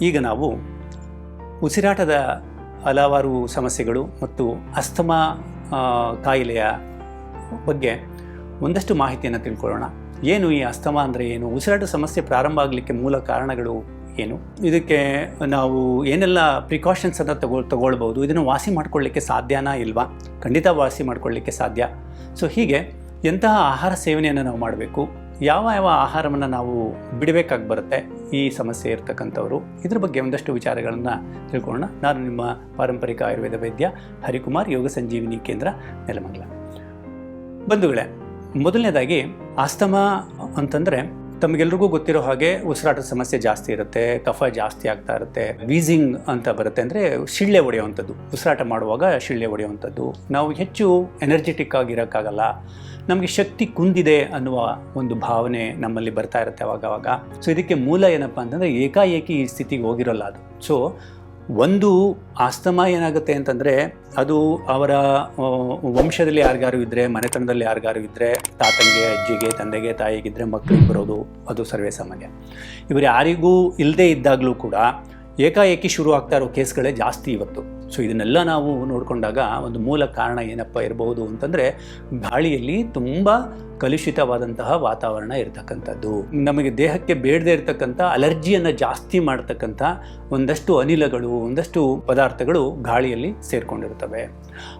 ಈಗ ನಾವು ಉಸಿರಾಟದ ಹಲವಾರು ಸಮಸ್ಯೆಗಳು ಮತ್ತು ಅಸ್ತಮಾ ಕಾಯಿಲೆಯ ಬಗ್ಗೆ ಒಂದಷ್ಟು ಮಾಹಿತಿಯನ್ನು ತಿಳ್ಕೊಳ್ಳೋಣ. ಏನು ಈ ಅಸ್ತಮಾ ಅಂದರೆ ಏನು? ಉಸಿರಾಟ ಸಮಸ್ಯೆ ಪ್ರಾರಂಭ ಆಗಲಿಕ್ಕೆ ಮೂಲ ಕಾರಣಗಳು ಏನು? ಇದಕ್ಕೆ ನಾವು ಏನೆಲ್ಲ ಪ್ರಿಕಾಷನ್ಸನ್ನು ತಗೋ ತಗೊಳ್ಬೋದು ಇದನ್ನು ವಾಸಿ ಮಾಡ್ಕೊಳ್ಳಿಕ್ಕೆ ಸಾಧ್ಯನಾ ಇಲ್ವಾ? ಖಂಡಿತ ವಾಸಿ ಮಾಡ್ಕೊಳ್ಳಿಕ್ಕೆ ಸಾಧ್ಯ. ಸೊ ಹೀಗೆ ಎಂತಹ ಆಹಾರ ಸೇವನೆಯನ್ನು ನಾವು ಮಾಡಬೇಕು? ಯಾವ ಯಾವ ಆಹಾರವನ್ನು ನಾವು ಬಿಡಬೇಕಾಗಿ ಬರುತ್ತೆ ಈ ಸಮಸ್ಯೆ ಇರ್ತಕ್ಕಂಥವರು, ಇದ್ರ ಬಗ್ಗೆ ಒಂದಷ್ಟು ವಿಚಾರಗಳನ್ನು ತಿಳ್ಕೊಳ್ಳೋಣ. ನಾನು ನಿಮ್ಮ ಪಾರಂಪರಿಕ ಆಯುರ್ವೇದ ವೈದ್ಯ ಹರಿಕುಮಾರ್, ಯೋಗ ಸಂಜೀವಿನಿ ಕೇಂದ್ರ ನೆಲಮಂಗಲ. ಬಂಧುಗಳೇ, ಮೊದಲನೇದಾಗಿ ಆಸ್ತಮಾ ಅಂತಂದರೆ ತಮಗೆಲ್ರಿಗೂ ಗೊತ್ತಿರೋ ಹಾಗೆ ಉಸಿರಾಟದ ಸಮಸ್ಯೆ ಜಾಸ್ತಿ ಇರುತ್ತೆ, ಕಫ ಜಾಸ್ತಿ ಆಗ್ತಾ ಇರುತ್ತೆ. ವೀಸಿಂಗ್ ಅಂತ ಬರುತ್ತೆ ಅಂದರೆ ಶಿಳ್ಳೆ ಹೊಡೆಯುವಂಥದ್ದು. ಉಸಿರಾಟ ಮಾಡುವಾಗ ಶಿಳ್ಳೆ ಹೊಡೆಯುವಂಥದ್ದು. ನಾವು ಹೆಚ್ಚು ಎನರ್ಜೆಟಿಕ್ ಆಗಿರೋಕ್ಕಾಗಲ್ಲ. ನಮಗೆ ಶಕ್ತಿ ಕುಂದಿದೆ ಅನ್ನುವ ಒಂದು ಭಾವನೆ ನಮ್ಮಲ್ಲಿ ಬರ್ತಾ ಇರುತ್ತೆ ಅವಾಗವಾಗ. ಅವಾಗ ಸೊ ಇದಕ್ಕೆ ಮೂಲ ಏನಪ್ಪ ಅಂತಂದರೆ ಏಕಾಏಕಿ ಈ ಸ್ಥಿತಿಗೆ ಹೋಗಿರೋಲ್ಲ ಅದು. ಸೊ ಒಂದು ಆಸ್ತಮ ಏನಾಗುತ್ತೆ ಅಂತಂದರೆ ಅದು ಅವರ ವಂಶದಲ್ಲಿ ಯಾರಿಗಾರು ಇದ್ದರೆ ಮನೆತನದಲ್ಲಿ ಯಾರಿಗಾರು ಇದ್ದರೆ ತಾತಂಗೆ, ಅಜ್ಜಿಗೆ, ತಂದೆಗೆ ತಾಯಿಗಿದ್ದರೆ ಮಕ್ಕಳಿಗೆ ಬರೋದು ಅದು ಸರ್ವೇ ಸಾಮಾನ್ಯ. ಇವರು ಯಾರಿಗೂ ಇಲ್ಲದೇ ಇದ್ದಾಗಲೂ ಕೂಡ ಏಕಾಏಕಿ ಶುರು ಆಗ್ತಾ ಇರೋ ಕೇಸ್ಗಳೇ ಜಾಸ್ತಿ ಇವತ್ತು. ಸೊ ಇದನ್ನೆಲ್ಲ ನಾವು ನೋಡಿಕೊಂಡಾಗ ಒಂದು ಮೂಲ ಕಾರಣ ಏನಪ್ಪ ಇರಬಹುದು ಅಂತಂದರೆ ಗಾಳಿಯಲ್ಲಿ ತುಂಬ ಕಲುಷಿತವಾದಂತಹ ವಾತಾವರಣ ಇರತಕ್ಕಂಥದ್ದು. ನಮಗೆ ದೇಹಕ್ಕೆ ಬೇಡದೇ ಇರತಕ್ಕಂಥ, ಅಲರ್ಜಿಯನ್ನು ಜಾಸ್ತಿ ಮಾಡ್ತಕ್ಕಂಥ ಒಂದಷ್ಟು ಅನಿಲಗಳು, ಒಂದಷ್ಟು ಪದಾರ್ಥಗಳು ಗಾಳಿಯಲ್ಲಿ ಸೇರಿಕೊಂಡಿರ್ತವೆ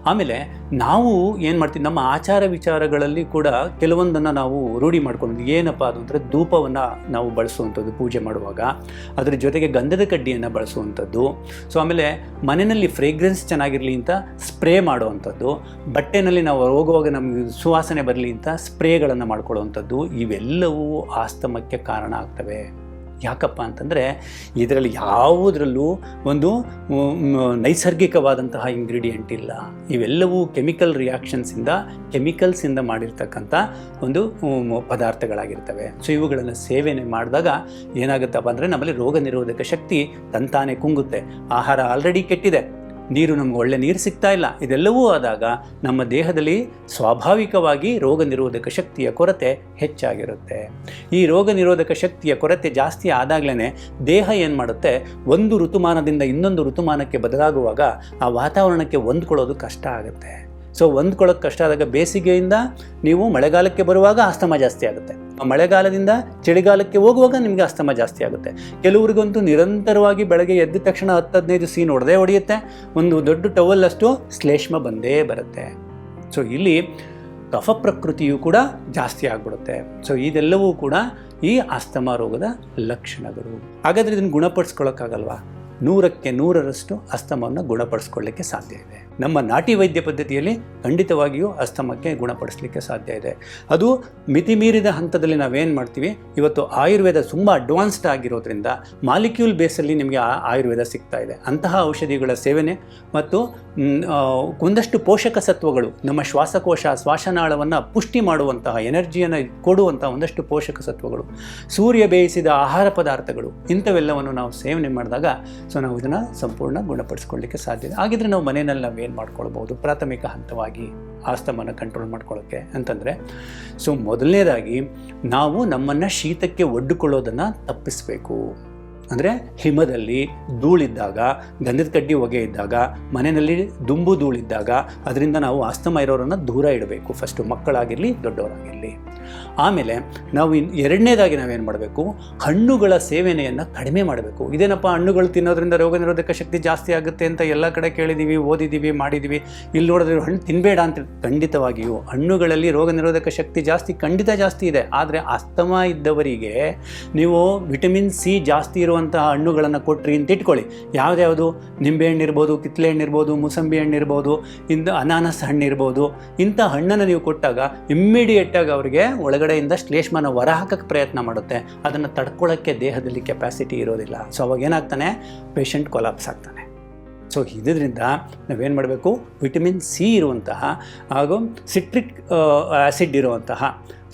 ಆಮೇಲೆ ನಾವು ಏನು ಮಾಡ್ತೀವಿ, ನಮ್ಮ ಆಚಾರ ವಿಚಾರಗಳಲ್ಲಿ ಕೂಡ ಕೆಲವೊಂದನ್ನು ನಾವು ರೂಢಿ ಮಾಡ್ಕೊಂಡು ಏನಪ್ಪ ಅದು ಅಂದರೆ ಧೂಪವನ್ನು ನಾವು ಬಳಸುವಂಥದ್ದು, ಪೂಜೆ ಮಾಡುವಾಗ. ಅದರ ಜೊತೆಗೆ ಗಂಧದ ಕಡ್ಡಿಯನ್ನು ಬಳಸುವಂಥದ್ದು. ಸೊ ಆಮೇಲೆ ಮನೆಯಲ್ಲಿ ಫ್ರೇಗ್ರೆನ್ಸ್ ಚೆನ್ನಾಗಿರಲಿ ಅಂತ ಸ್ಪ್ರೇ ಮಾಡುವಂಥದ್ದು, ಬಟ್ಟೆನಲ್ಲಿ ನಾವು ಹೋಗುವಾಗ ನಮಗೆ ಸುವಾಸನೆ ಬರಲಿ ಅಂತ ಸ್ಪ್ರೇಗಳನ್ನು ಮಾಡ್ಕೊಳ್ಳುವಂಥದ್ದು ಇವೆಲ್ಲವೂ ಆಸ್ತಮಕ್ಕೆ ಕಾರಣ ಆಗ್ತವೆ. ಯಾಕಪ್ಪ ಅಂತಂದರೆ ಇದರಲ್ಲಿ ಯಾವುದರಲ್ಲೂ ಒಂದು ನೈಸರ್ಗಿಕವಾದಂತಹ ಇಂಗ್ರೀಡಿಯೆಂಟ್ ಇಲ್ಲ. ಇವೆಲ್ಲವೂ ಕೆಮಿಕಲ್ ರಿಯಾಕ್ಷನ್ಸಿಂದ ಕೆಮಿಕಲ್ಸಿಂದ ಮಾಡಿರ್ತಕ್ಕಂಥ ಒಂದು ಪದಾರ್ಥಗಳಾಗಿರ್ತವೆ. ಸೊ ಇವುಗಳನ್ನು ಸೇವನೆ ಮಾಡಿದಾಗ ಏನಾಗುತ್ತಪ್ಪ ಅಂದರೆ ನಮ್ಮಲ್ಲಿ ರೋಗ ನಿರೋಧಕ ಶಕ್ತಿ ತಂತಾನೆ ಕುಂಗುತ್ತೆ. ಆಹಾರ ಆಲ್ರೆಡಿ ಕೆಟ್ಟಿದೆ. ನೀರು ನಮ್ಗೆ ಒಳ್ಳೆ ನೀರು ಸಿಗ್ತಾ ಇಲ್ಲ. ಇದೆಲ್ಲವೂ ಆದಾಗ ನಮ್ಮ ದೇಹದಲ್ಲಿ ಸ್ವಾಭಾವಿಕವಾಗಿ ರೋಗ ನಿರೋಧಕ ಶಕ್ತಿಯ ಕೊರತೆ ಹೆಚ್ಚಾಗಿರುತ್ತೆ. ಈ ರೋಗ ನಿರೋಧಕ ಶಕ್ತಿಯ ಕೊರತೆ ಜಾಸ್ತಿ ಆದಾಗಲೇ ದೇಹ ಏನು ಮಾಡುತ್ತೆ? ಒಂದು ಋತುಮಾನದಿಂದ ಇನ್ನೊಂದು ಋತುಮಾನಕ್ಕೆ ಬದಲಾಗುವಾಗ ಆ ವಾತಾವರಣಕ್ಕೆ ಹೊಂದ್ಕೊಳ್ಳೋದು ಕಷ್ಟ ಆಗುತ್ತೆ. ಸೊ ಹೊಂದ್ಕೊಳ್ಳೋಕೆ ಕಷ್ಟ ಆದಾಗ ಬೇಸಿಗೆಯಿಂದ ನೀವು ಮಳೆಗಾಲಕ್ಕೆ ಬರುವಾಗ ಅಸ್ತಮ ಜಾಸ್ತಿ ಆಗುತ್ತೆ. ಮಳೆಗಾಲದಿಂದ ಚಳಿಗಾಲಕ್ಕೆ ಹೋಗುವಾಗ ನಿಮಗೆ ಅಸ್ತಮ ಜಾಸ್ತಿ ಆಗುತ್ತೆ. ಕೆಲವರಿಗಂತೂ ನಿರಂತರವಾಗಿ ಬೆಳಗ್ಗೆ ಎದ್ದ ತಕ್ಷಣ ಹತ್ತು ಹದಿನೈದು ಸೀನ್ ಹೊಡೆದೇ ಹೊಡೆಯುತ್ತೆ. ಒಂದು ದೊಡ್ಡ ಟವಲ್ ಅಷ್ಟು ಶ್ಲೇಷ್ಮ ಬಂದೇ ಬರುತ್ತೆ. ಸೊ ಇಲ್ಲಿ ಕಫ ಪ್ರಕೃತಿಯು ಕೂಡ ಜಾಸ್ತಿ ಆಗ್ಬಿಡುತ್ತೆ. ಸೊ ಇದೆಲ್ಲವೂ ಕೂಡ ಈ ಅಸ್ತಮ ರೋಗದ ಲಕ್ಷಣಗಳು. ಹಾಗಾದರೆ ಇದನ್ನು ಗುಣಪಡಿಸ್ಕೊಳ್ಳೋಕ್ಕಾಗಲ್ವಾ ನೂರಕ್ಕೆ ನೂರರಷ್ಟು ಅಸ್ತಮವನ್ನು ಗುಣಪಡಿಸ್ಕೊಳ್ಳಿಕ್ಕೆ ಸಾಧ್ಯ ಇದೆ. ನಮ್ಮ ನಾಟಿ ವೈದ್ಯ ಪದ್ಧತಿಯಲ್ಲಿ ಖಂಡಿತವಾಗಿಯೂ ಅಸ್ತಮಕ್ಕೆ ಗುಣಪಡಿಸಲಿಕ್ಕೆ ಸಾಧ್ಯ ಇದೆ. ಅದು ಮಿತಿಮೀರಿದ ಹಂತದಲ್ಲಿ ನಾವೇನು ಮಾಡ್ತೀವಿ, ಇವತ್ತು ಆಯುರ್ವೇದ ತುಂಬ ಅಡ್ವಾನ್ಸ್ಡ್ ಆಗಿರೋದ್ರಿಂದ ಮಾಲಿಕ್ಯೂಲ್ ಬೇಸಲ್ಲಿ ನಿಮಗೆ ಆಯುರ್ವೇದ ಸಿಗ್ತಾ ಇದೆ. ಅಂತಹ ಔಷಧಿಗಳ ಸೇವನೆ ಮತ್ತು ಒಂದಷ್ಟು ಪೋಷಕ ಸತ್ವಗಳು, ನಮ್ಮ ಶ್ವಾಸಕೋಶ, ಶ್ವಾಸನಾಳವನ್ನು ಪುಷ್ಟಿ ಮಾಡುವಂತಹ ಎನರ್ಜಿಯನ್ನು ಕೊಡುವಂತಹ ಒಂದಷ್ಟು ಪೋಷಕ ಸತ್ವಗಳು, ಸೂರ್ಯ ಬೇಯಿಸಿದ ಆಹಾರ ಪದಾರ್ಥಗಳು, ಇಂಥವೆಲ್ಲವನ್ನು ನಾವು ಸೇವನೆ ಮಾಡಿದಾಗ ಸೊ ನಾವು ಇದನ್ನು ಸಂಪೂರ್ಣ ಗುಣಪಡಿಸ್ಕೊಳ್ಳಿಕ್ಕೆ ಸಾಧ್ಯ ಇದೆ. ಹಾಗಿದ್ರೆ ನಾವು ಮನೆಯಲ್ಲಿ ನಾವು ಏನು ಮಾಡ್ಕೊಳ್ಬೋದು ಪ್ರಾಥಮಿಕ ಹಂತವಾಗಿ ಆಸ್ತಮನ ಕಂಟ್ರೋಲ್ ಮಾಡ್ಕೊಳ್ಳೋಕ್ಕೆ ಅಂತಂದರೆ ಸೊ ಮೊದಲನೇದಾಗಿ ನಾವು ನಮ್ಮನ್ನು ಶೀತಕ್ಕೆ ಒಡ್ಡಿಕೊಳ್ಳೋದನ್ನು ತಪ್ಪಿಸಬೇಕು. ಅಂದರೆ ಹಿಮದಲ್ಲಿ ಧೂಳಿದ್ದಾಗ, ಗಂಧದ ಕಡ್ಡಿ ಹೊಗೆ ಇದ್ದಾಗ ಮನೆಯಲ್ಲಿ ದುಂಬು ಧೂಳಿದ್ದಾಗ, ಅದರಿಂದ ನಾವು ಅಸ್ತಮ ಇರೋರನ್ನು ದೂರ ಇಡಬೇಕು. ಫಸ್ಟು ಮಕ್ಕಳಾಗಿರಲಿ, ದೊಡ್ಡವರಾಗಿರಲಿ. ಆಮೇಲೆ ನಾವು ಇನ್ ಎರಡನೇದಾಗಿ ನಾವೇನು ಮಾಡಬೇಕು? ಹಣ್ಣುಗಳ ಸೇವನೆಯನ್ನು ಕಡಿಮೆ ಮಾಡಬೇಕು. ಇದೇನಪ್ಪ, ಹಣ್ಣುಗಳು ತಿನ್ನೋದ್ರಿಂದ ರೋಗ ನಿರೋಧಕ ಶಕ್ತಿ ಜಾಸ್ತಿ ಆಗುತ್ತೆ ಅಂತ ಎಲ್ಲ ಕಡೆ ಕೇಳಿದ್ದೀವಿ ಓದಿದ್ದೀವಿ ಮಾಡಿದ್ದೀವಿ ಇಲ್ಲಿ ನೋಡಿದ್ರೆ ಹಣ್ಣು ತಿನ್ನಬೇಡ ಅಂತ ಖಂಡಿತವಾಗಿಯೂ. ಹಣ್ಣುಗಳಲ್ಲಿ ರೋಗ ನಿರೋಧಕ ಶಕ್ತಿ ಜಾಸ್ತಿ, ಖಂಡಿತ ಜಾಸ್ತಿ ಇದೆ. ಆದರೆ ಅಸ್ತಮ ಇದ್ದವರಿಗೆ ನೀವು ವಿಟಮಿನ್ ಸಿ ಜಾಸ್ತಿ ಇರುವಂತಹ ಹಣ್ಣುಗಳನ್ನು ಕೊಟ್ರಿ ಅಂತ ಇಟ್ಕೊಳ್ಳಿ. ಯಾವುದ್ಯಾವುದು ನಿಂಬೆಹಣ್ಣು ಇರ್ಬೋದು, ಕಿತ್ಲೆ ಹಣ್ಣು ಇರ್ಬೋದು, ಮೂಸಂಬಿ ಹಣ್ಣು ಇರ್ಬೋದು, ಇಂದ ಅನಾನಸ್ ಹಣ್ಣು ಇರ್ಬೋದು. ಇಂಥ ಹಣ್ಣನ್ನು ನೀವು ಕೊಟ್ಟಾಗ ಇಮ್ಮಿಡಿಯೇಟಾಗಿ ಅವರಿಗೆ ಒಳಗಡೆಯಿಂದ ಶ್ಲೇಷ್ಮನ ಹೊರ ಹಾಕಕ್ಕೆ ಪ್ರಯತ್ನ ಮಾಡುತ್ತೆ. ಅದನ್ನು ತಡ್ಕೊಳ್ಳೋಕ್ಕೆ ದೇಹದಲ್ಲಿ ಕೆಪಾಸಿಟಿ ಇರೋದಿಲ್ಲ. ಸೊ ಅವಾಗ ಏನಾಗ್ತಾನೆ? ಪೇಷಂಟ್ ಕೊಲಾಪ್ಸ್ ಆಗ್ತಾನೆ. ಸೊ ಇದರಿಂದ ನಾವೇನು ಮಾಡಬೇಕು? ವಿಟಮಿನ್ ಸಿ ಇರುವಂತಹ ಹಾಗೂ ಸಿಟ್ರಿಕ್ ಆ್ಯಸಿಡ್ ಇರುವಂತಹ.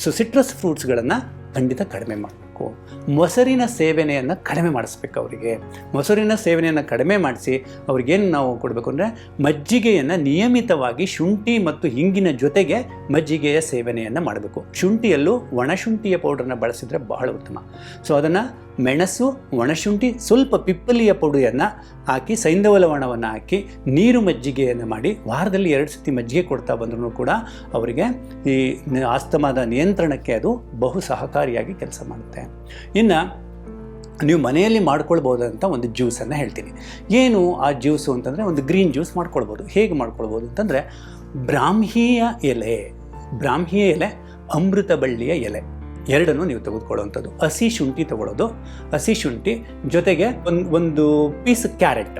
ಸೊ ಸಿಟ್ರಸ್ ಫ್ರೂಟ್ಸ್ಗಳನ್ನು ಖಂಡಿತ ಕಡಿಮೆ ಮಾಡಬೇಕು. ಮೊಸರಿನ ಸೇವನೆಯನ್ನು ಕಡಿಮೆ ಮಾಡಿಸ್ಬೇಕು ಅವರಿಗೆ. ಮೊಸರಿನ ಸೇವನೆಯನ್ನು ಕಡಿಮೆ ಮಾಡಿಸಿ ಅವ್ರಿಗೇನು ನಾವು ಕೊಡಬೇಕು ಅಂದರೆ ಮಜ್ಜಿಗೆಯನ್ನು ನಿಯಮಿತವಾಗಿ ಶುಂಠಿ ಮತ್ತು ಹಿಂಗಿನ ಜೊತೆಗೆ ಮಜ್ಜಿಗೆಯ ಸೇವನೆಯನ್ನು ಮಾಡಬೇಕು. ಶುಂಠಿಯಲ್ಲೂ ಒಣಶುಂಠಿಯ ಪೌಡ್ರನ್ನ ಬಳಸಿದರೆ ಬಹಳ ಉತ್ತಮ. ಸೊ, ಅದನ್ನು ಮೆಣಸು, ಒಣಶುಂಠಿ, ಸ್ವಲ್ಪ ಪಿಪ್ಪಲಿಯ ಪುಡಿಯನ್ನು ಹಾಕಿ ಸೈಂಧವಲ ಒಣವನ್ನು ಹಾಕಿ, ನೀರು ಮಜ್ಜಿಗೆಯನ್ನು ಮಾಡಿ, ವಾರದಲ್ಲಿ ಎರಡು ಸತಿ ಮಜ್ಜಿಗೆ ಕೊಡ್ತಾ ಬಂದ್ರೂ ಕೂಡ ಅವರಿಗೆ ಈ ಆಸ್ತಮಾದ ನಿಯಂತ್ರಣಕ್ಕೆ ಅದು ಬಹು ಸಹಕಾರಿಯಾಗಿ ಕೆಲಸ ಮಾಡುತ್ತೆ. ಇನ್ನು ನೀವು ಮನೆಯಲ್ಲಿ ಮಾಡ್ಕೊಳ್ಬೋದಂತ ಒಂದು ಜ್ಯೂಸನ್ನು ಹೇಳ್ತೀನಿ. ಏನು ಆ ಜ್ಯೂಸು ಅಂತಂದರೆ ಒಂದು ಗ್ರೀನ್ ಜ್ಯೂಸ್ ಮಾಡ್ಕೊಳ್ಬೋದು. ಹೇಗೆ ಮಾಡ್ಕೊಳ್ಬೋದು ಅಂತಂದರೆ ಬ್ರಾಹ್ಮೀಯ ಎಲೆ, ಬ್ರಾಹ್ಮಿಯ ಎಲೆ ಅಮೃತ ಬಳ್ಳಿಯ ಎಲೆ. ಎರಡನ್ನು ನೀವು ತೆಗೆದುಕೊಳ್ಳುವಂಥದ್ದು. ಹಸಿ ಶುಂಠಿ ತಗೊಳ್ಳೋದು. ಹಸಿ ಶುಂಠಿ ಜೊತೆಗೆ ಒಂದು ಒಂದು ಪೀಸ್ ಕ್ಯಾರೆಟ್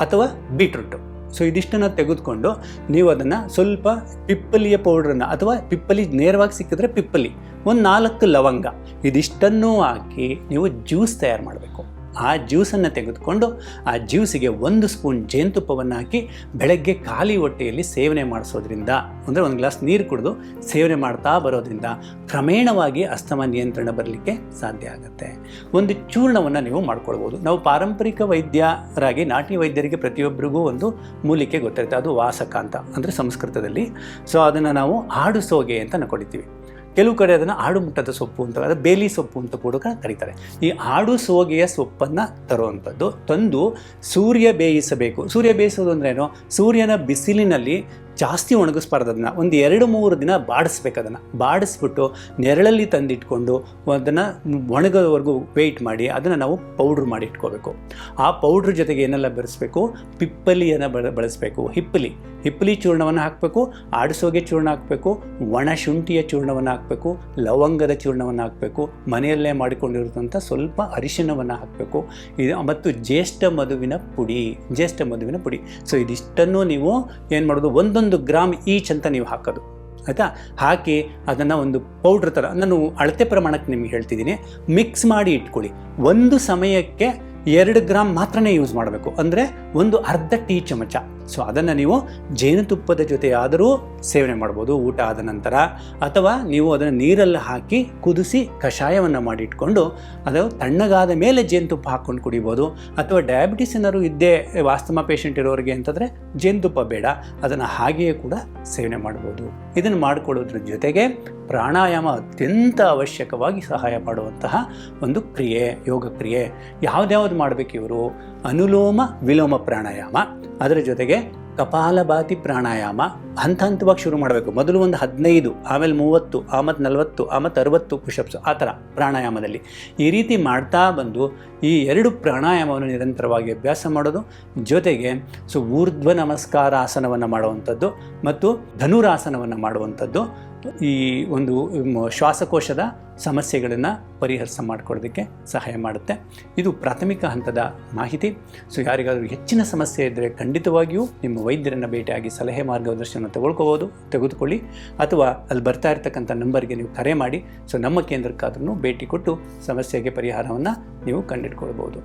ಅಥವಾ ಬೀಟ್ರೂಟು ಸೊ ಇದಿಷ್ಟನ್ನು ತೆಗೆದುಕೊಂಡು ನೀವು ಅದನ್ನು ಸ್ವಲ್ಪ ಪಿಪ್ಪಲಿಯ ಪೌಡ್ರನ್ನು ಅಥವಾ ಪಿಪ್ಪಲಿ ನೇರವಾಗಿ ಸಿಕ್ಕಿದ್ರೆ ಪಿಪ್ಪಲಿ. ಒಂದು ನಾಲ್ಕು ಲವಂಗ. ಇದಿಷ್ಟನ್ನೂ ಹಾಕಿ ನೀವು ಜ್ಯೂಸ್ ತಯಾರು ಮಾಡಬೇಕು. ಆ ಜ್ಯೂಸನ್ನು ತೆಗೆದುಕೊಂಡು ಆ ಜ್ಯೂಸಿಗೆ ಒಂದು ಸ್ಪೂನ್ ಜೇನುತುಪ್ಪವನ್ನು ಹಾಕಿ ಬೆಳಗ್ಗೆ ಖಾಲಿ ಹೊಟ್ಟೆಯಲ್ಲಿ ಸೇವನೆ ಮಾಡಿಸೋದ್ರಿಂದ, ಅಂದರೆ ಒಂದು ಗ್ಲಾಸ್ ನೀರು ಕುಡಿದು ಸೇವನೆ ಮಾಡ್ತಾ ಬರೋದ್ರಿಂದ ಕ್ರಮೇಣವಾಗಿ ಅಸ್ತಮ ನಿಯಂತ್ರಣ ಬರಲಿಕ್ಕೆ ಸಾಧ್ಯ ಆಗುತ್ತೆ. ಒಂದು ಚೂರ್ಣವನ್ನು ನೀವು ಮಾಡ್ಕೊಳ್ಬೋದು. ನಾವು ಪಾರಂಪರಿಕ ವೈದ್ಯರಾಗಿ, ನಾಟಿ ವೈದ್ಯರಿಗೆ ಪ್ರತಿಯೊಬ್ಬರಿಗೂ ಒಂದು ಮೂಲಿಕೆ ಗೊತ್ತಿರುತ್ತೆ. ಅದು ವಾಸಕ ಅಂತ, ಅಂದರೆ ಸಂಸ್ಕೃತದಲ್ಲಿ. ಸೊ ಅದನ್ನು ನಾವು ಆಡು ಸೋಗೆ ಅಂತ ನಾವು ಕೊಡಿತೀವಿ. ಕೆಲವು ಕಡೆ ಅದನ್ನು ಆಡು ಮುಟ್ಟದ ಸೊಪ್ಪು ಅಂತ, ಅದು ಬೇಲಿ ಸೊಪ್ಪು ಅಂತ ಕೂಡ ಕರೀತಾರೆ. ಈ ಆಡು ಸೋಗೆಯ ಸೊಪ್ಪನ್ನು ತರುವಂಥದ್ದು ತಂದು ಸೂರ್ಯ ಬೇಯಿಸಬೇಕು. ಸೂರ್ಯ ಬೇಯಿಸೋದು ಅಂದ್ರೇನು ಸೂರ್ಯನ ಬಿಸಿಲಿನಲ್ಲಿ ಜಾಸ್ತಿ ಒಣಗಿಸ್ಬಾರ್ದು ಅದನ್ನು. ಒಂದು ಎರಡು, ಮೂರು ದಿನ ಬಾಡಿಸ್ಬೇಕು ಅದನ್ನು. ಬಾಡಿಸ್ಬಿಟ್ಟು ನೆರಳಲ್ಲಿ ತಂದಿಟ್ಕೊಂಡು ಅದನ್ನು ಒಣಗೋವರೆಗೂ ವೆಯ್ಟ್ ಮಾಡಿ, ಅದನ್ನು ನಾವು ಪೌಡ್ರ್ ಮಾಡಿ ಇಟ್ಕೋಬೇಕು. ಆ ಪೌಡ್ರ್ ಜೊತೆಗೆ ಏನೆಲ್ಲ ಬೆರೆಸ್ಬೇಕು? ಪಿಪ್ಪಲಿಯನ್ನು ಬಳ, ಬಳಸಬೇಕು. ಹಿಪ್ಪಲಿ. ಹಿಪ್ಪಲಿ ಚೂರ್ಣವನ್ನು ಹಾಕಬೇಕು, ಆಡಿಸೋಗೆ ಚೂರ್ಣ ಹಾಕಬೇಕು, ಒಣ ಶುಂಠಿಯ ಚೂರ್ಣವನ್ನು ಹಾಕಬೇಕು, ಲವಂಗದ ಚೂರ್ಣವನ್ನು ಹಾಕಬೇಕು, ಮನೆಯಲ್ಲೇ ಮಾಡಿಕೊಂಡಿರುವಂಥ ಸ್ವಲ್ಪ ಅರಿಶಿನವನ್ನು ಹಾಕಬೇಕು. ಇದು, ಮತ್ತು ಜ್ಯೇಷ್ಠ ಮಧುವಿನ ಪುಡಿ, ಜ್ಯೇಷ್ಠ ಮಧುವಿನ ಪುಡಿ. ಸೊ ಇದಿಷ್ಟನ್ನು ನೀವು ಏನು ಮಾಡೋದು ಒಂದೊಂದು ಗ್ರಾಮ್ ಈಚ್ ಅಂತ ನೀವು ಹಾಕೋದು, ಆಯಿತಾ? ಹಾಕಿ ಅದನ್ನು ಒಂದು ಪೌಡ್ರ್ ಥರ ನಾನು ಅಳತೆ ಪ್ರಮಾಣಕ್ಕೆ ನಿಮಗೆ ಹೇಳ್ತಿದ್ದೀನಿ. ಮಿಕ್ಸ್ ಮಾಡಿ ಇಟ್ಕೊಳ್ಳಿ. ಒಂದು ಸಮಯಕ್ಕೆ ಎರಡು ಗ್ರಾಮ್ ಮಾತ್ರನೇ ಯೂಸ್ ಮಾಡಬೇಕು. ಅಂದರೆ ಒಂದು ಅರ್ಧ ಟೀ ಚಮಚ. ಸೊ ಅದನ್ನು ನೀವು ಜೇನುತುಪ್ಪದ ಜೊತೆ ಆದರೂ ಸೇವನೆ ಮಾಡ್ಬೋದು, ಊಟ ಆದ ನಂತರ. ಅಥವಾ ನೀವು ಅದನ್ನು ನೀರಲ್ಲಿ ಹಾಕಿ ಕುದಿಸಿ ಕಷಾಯವನ್ನು ಮಾಡಿ ಇಟ್ಕೊಂಡು ಅದು ತಣ್ಣಗಾದ ಮೇಲೆ ಜೇನುತುಪ್ಪ ಹಾಕ್ಕೊಂಡು ಕುಡಿಬೋದು. ಅಥವಾ ಡಯಾಬಿಟಿಸ್ ಏನಾದ್ರು ಇದ್ದೇ ವಾಸ್ತಮ ಪೇಷಂಟ್ ಇರೋರಿಗೆ ಅಂತಂದರೆ ಜೇನುತುಪ್ಪ ಬೇಡ, ಅದನ್ನು ಹಾಗೆಯೇ ಕೂಡ ಸೇವನೆ ಮಾಡ್ಬೋದು. ಇದನ್ನು ಮಾಡಿಕೊಳ್ಳೋದ್ರ ಜೊತೆಗೆ ಪ್ರಾಣಾಯಾಮ ಅತ್ಯಂತ ಅವಶ್ಯಕವಾಗಿ ಸಹಾಯ ಮಾಡುವಂತಹ ಒಂದು ಕ್ರಿಯೆ, ಯೋಗ ಕ್ರಿಯೆ. ಯಾವ್ದು ಮಾಡಬೇಕು ಇವರು? ಅನುಲೋಮ ವಿಲೋಮ ಪ್ರಾಣಾಯಾಮ. ಅದರ ಜೊತೆಗೆ ಕಪಾಲಭಾತಿ ಪ್ರಾಣಾಯಾಮ ಹಂತ ಹಂತವಾಗಿ ಶುರು ಮಾಡಬೇಕು. ಮೊದಲು ಒಂದು ಹದಿನೈದು, ಆಮೇಲೆ ಮೂವತ್ತು ಆಮತ್ತು ನಲವತ್ತು ಆಮತ್ತು ಅರವತ್ತು ಪುಷಪ್ಸ್ ಆ ಥರ ಪ್ರಾಣಾಯಾಮದಲ್ಲಿ. ಈ ರೀತಿ ಮಾಡ್ತಾ ಬಂದು ಈ ಎರಡು ಪ್ರಾಣಾಯಾಮವನ್ನು ನಿರಂತರವಾಗಿ ಅಭ್ಯಾಸ ಮಾಡೋದು, ಜೊತೆಗೆ ಸೊ ಊರ್ಧ್ವ ನಮಸ್ಕಾರ ಆಸನವನ್ನು ಮಾಡುವಂಥದ್ದು ಮತ್ತು ಧನುರಾಸನವನ್ನು ಮಾಡುವಂಥದ್ದು ಈ ಒಂದು ಶ್ವಾಸಕೋಶದ ಸಮಸ್ಯೆಗಳನ್ನು ಪರಿಹರಿಸ ಮಾಡಿಕೊಡೋದಕ್ಕೆ ಸಹಾಯ ಮಾಡುತ್ತೆ. ಇದು ಪ್ರಾಥಮಿಕ ಹಂತದ ಮಾಹಿತಿ. ಸೊ, ಯಾರಿಗಾದರೂ ಹೆಚ್ಚಿನ ಸಮಸ್ಯೆ ಇದ್ದರೆ ಖಂಡಿತವಾಗಿಯೂ ನಿಮ್ಮ ವೈದ್ಯರನ್ನು ಭೇಟಿಯಾಗಿ ಸಲಹೆ ಮಾರ್ಗದರ್ಶನ ತಗೊಳ್ಕೋಬೋದು, ತೆಗೆದುಕೊಳ್ಳಿ. ಅಥವಾ ಅಲ್ಲಿ ಬರ್ತಾ ಇರ್ತಕ್ಕಂಥ ನಂಬರ್ಗೆ ನೀವು ಕರೆ ಮಾಡಿ. ಸೊ, ನಮ್ಮ ಕೇಂದ್ರಕ್ಕಾದ್ರೂ ಭೇಟಿ ಕೊಟ್ಟು ಸಮಸ್ಯೆಗೆ ಪರಿಹಾರವನ್ನು ನೀವು ಕಂಡಿಡ್ಕೊಳ್ಬೋದು